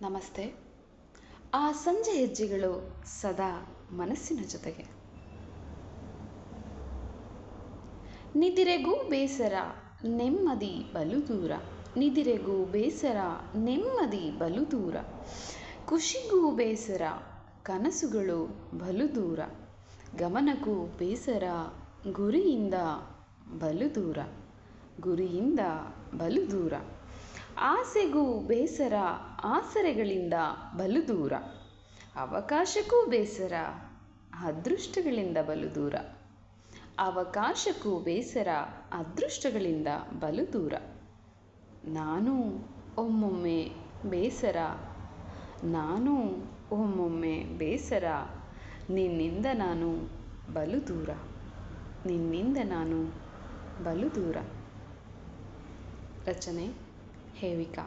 ನಮಸ್ತೆ. ಆ ಸಂಜೆ ಹೆಜ್ಜೆಗಳು ಸದಾ ಮನಸ್ಸಿನ ಜೊತೆಗೆ. ನಿದಿರೆಗೂ ಬೇಸರ, ನೆಮ್ಮದಿ ಬಲು ದೂರ. ನಿದಿರೆಗೂ ಬೇಸರ, ನೆಮ್ಮದಿ ಬಲು ದೂರ. ಖುಷಿಗೂ ಬೇಸರ, ಕನಸುಗಳು ಬಲು ದೂರ. ಗಮನಕ್ಕೂ ಬೇಸರ, ಗುರಿಯಿಂದ ಬಲು ದೂರ. ಗುರಿಯಿಂದ ಬಲು ದೂರ. ಆಸೆಗೂ ಬೇಸರ, ಆಸರೆಗಳಿಂದ ಬಲು ದೂರ ಅವಕಾಶಕ್ಕೂ ಬೇಸರ, ಅದೃಷ್ಟಗಳಿಂದ ಬಲು ದೂರ ಅವಕಾಶಕ್ಕೂ ಬೇಸರ, ಅದೃಷ್ಟಗಳಿಂದ ಬಲು ದೂರ ನಾನು ಒಮ್ಮೊಮ್ಮೆ ಬೇಸರ, ನಾನು ಒಮ್ಮೊಮ್ಮೆ ಬೇಸರ. ನಿನ್ನಿಂದ ನಾನು ಬಲು ದೂರ ನಿನ್ನಿಂದ ನಾನು ಬಲು ದೂರ ರಚನೆ. Here we go.